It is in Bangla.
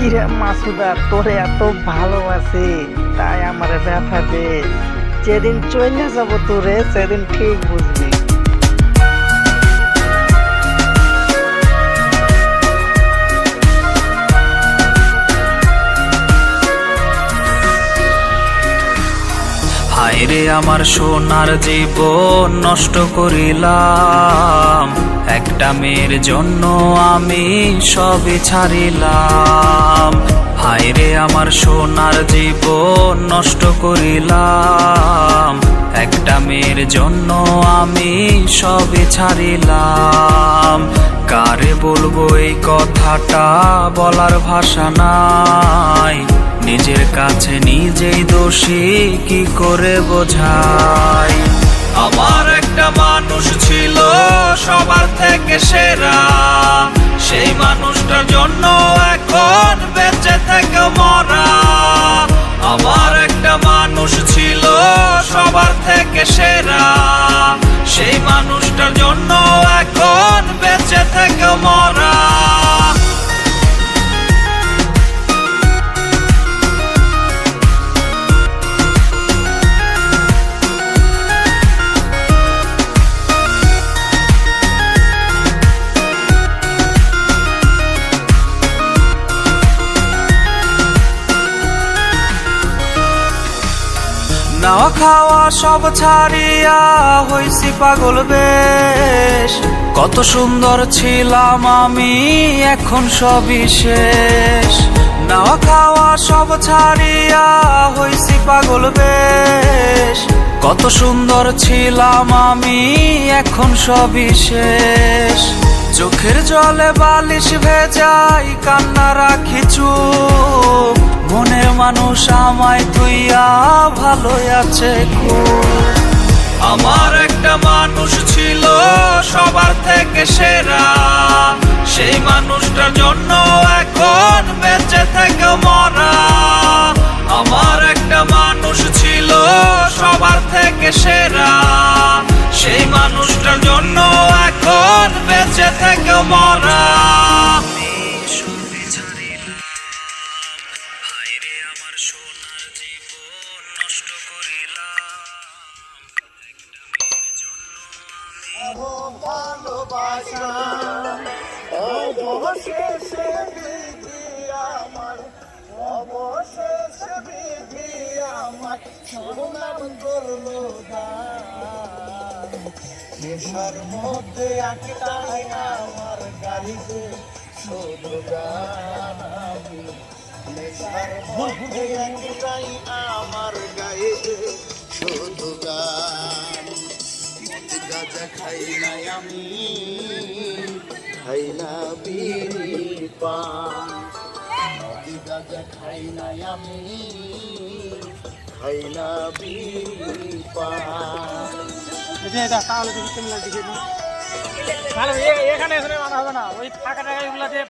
কিরে মাসুদা, তোরে এত ভালোবাসি, তাই আমার ব্যথা দে। যেদিন চলে যাব তোরে, সেদিন ঠিক বুঝবি। হায়রে আমার সোনার জীবন নষ্ট করিলাম একটা মেয়ের জন্য আমি সবই ছাড়িলাম। হায়রে আমার সোনার জীবন নষ্ট করিলাম। একটা মেয়ের জন্য আমি সবই ছাড়িলাম। কারে বলব এই কথাটা বলার ভাষা নাই। নিজের কাছে নিজেই দোষী, কি করে বোঝাই? আমার একটা মানুষ সবার থেকে সেরা। সেই মানুষটার জন্য নাওয়া খাওয়া সব ছাড়িয়া হইছি পাগল বেশ। কত সুন্দর ছিলাম আমি, এখন সবই শেষ। খাওয়া সব ছাড়িয়া হইছি পাগল বেশ। কত সুন্দর ছিলাম আমি, এখন সবই শেষ। চোখের জলে বালিশ ভেজাই, কান্না রাখি চুপ। মনের মানুষ আমায় তুইয়া ভালো আছে আমার একটা মানুষ ছিল সবার থেকে সেরা। সেই মানুষটার জন্য এখন বেঁচে থেকে মরা মানুষটার জন্য এখন বেঁচে থেকে মরা। করিলাম অবশেষে বিধি আমার, অবশেষে বিধি আমার সোনার করল দান নেশার মধ্যে একটাই আমার গাড়িতে। শুধু গান আমি। নেশার মধ্যে একটাই আমার গাইতে শুধু গাজা খাই নাই আমি বিড়ি পান। গাজা খাই নাই আমি বিড়ি পান। এখানে এখানে মানা হবে না। ওই ফাঁকা দিয়ে